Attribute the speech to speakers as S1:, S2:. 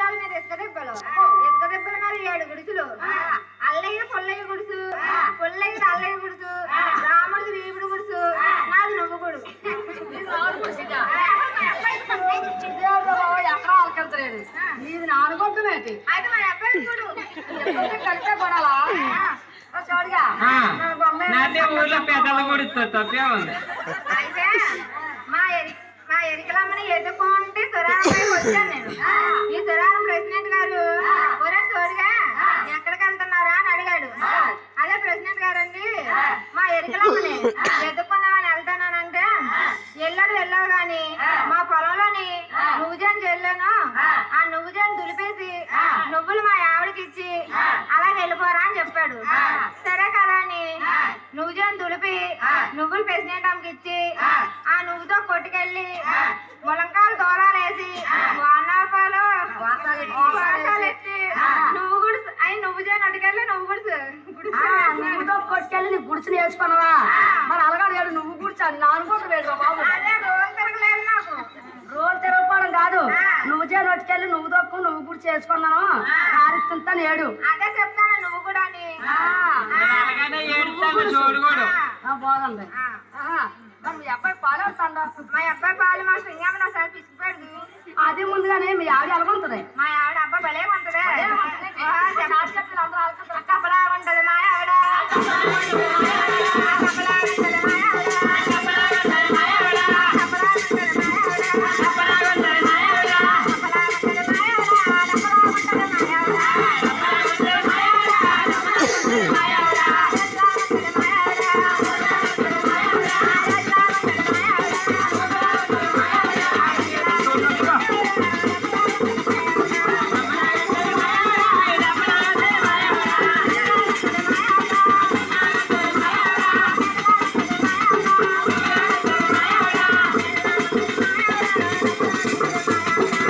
S1: గుడిసెల మీద ఇసుక దెబ్బలు ఇసుక దెబ్బల మీద ఏడు గుడిసెలు. అల్లయ్య పుల్లయ్య గుడుసు పుల్లయ్య అల్లయ్య గుడుసు రాముడిది వీపుడు గుడుసు నాది నువ్వు గుడు.
S2: నీది
S1: అయితే మన అబ్బాయి గుడు
S2: కలిసే బొమ్మ
S3: నాదే ఊర్లో పెద్దల గుడితో తప్పే ఉంది.
S1: అయితే మా ఎరి మా ఎరికలమ్మని ఎదుర్కొంటే సురారంపై వచ్చాను నేను. ఎదుర్కొందామని వెళ్తానంటే ఎల్లడు వెళ్ళావు గాని మా పొలంలోని నువ్వుజాన్ చెల్లాను ఆ. నువ్వుజాన్ దులిపేసి నువ్వులు మా ఆవిడకి ఇచ్చి అలా వెళ్ళిపోరా అని చెప్పాడు. సరే కదా అని నువ్వుజాన్ దులిపి నువ్వులు అమ్మకి ఇచ్చి ఆ. నువ్వుతో కొట్టుకెళ్ళి ములంకాయలు దూరాలు వేసి వానాపాలు వాసాలు ఎత్తి నువ్వు గుడిసు అయి నువ్వు చేయని అటుకెళ్ళి నువ్వు గుడిసు
S2: ఆ, నువ్వుతో కొట్టుకెళ్ళి నీ గుడిసిని వేసుకున్నావా? మరి అలాగాడు నువ్వు గుడిచాడు నానుకుంటున్నాడు బాబు.
S1: అదే రోజు
S2: తిరగకపోవడం కాదు. నువ్వు చేను పట్టుకెళ్ళి నువ్వు దొక్కు నువ్వు కూడా చేసుకున్నాను కారిస్తుంటా నేడు
S1: అదే చెప్తాను నువ్వు కూడా
S2: బాగుంది. మీ అబ్బాయి పాలు వస్తాడా?
S1: మా అబ్బాయి పాలు మా సింగమ్మ ఒకసారి పిసిపోయాడు
S2: అది ముందుగానే మీ ఆవిడ ఎలాగుంటుంది?
S1: మా ఆవిడ అబ్బా భలే ఉంటుంది Yeah.